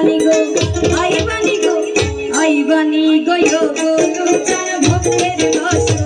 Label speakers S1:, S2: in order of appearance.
S1: বানি গো আই বানি গো আই বানি গো গো ভক্তের রস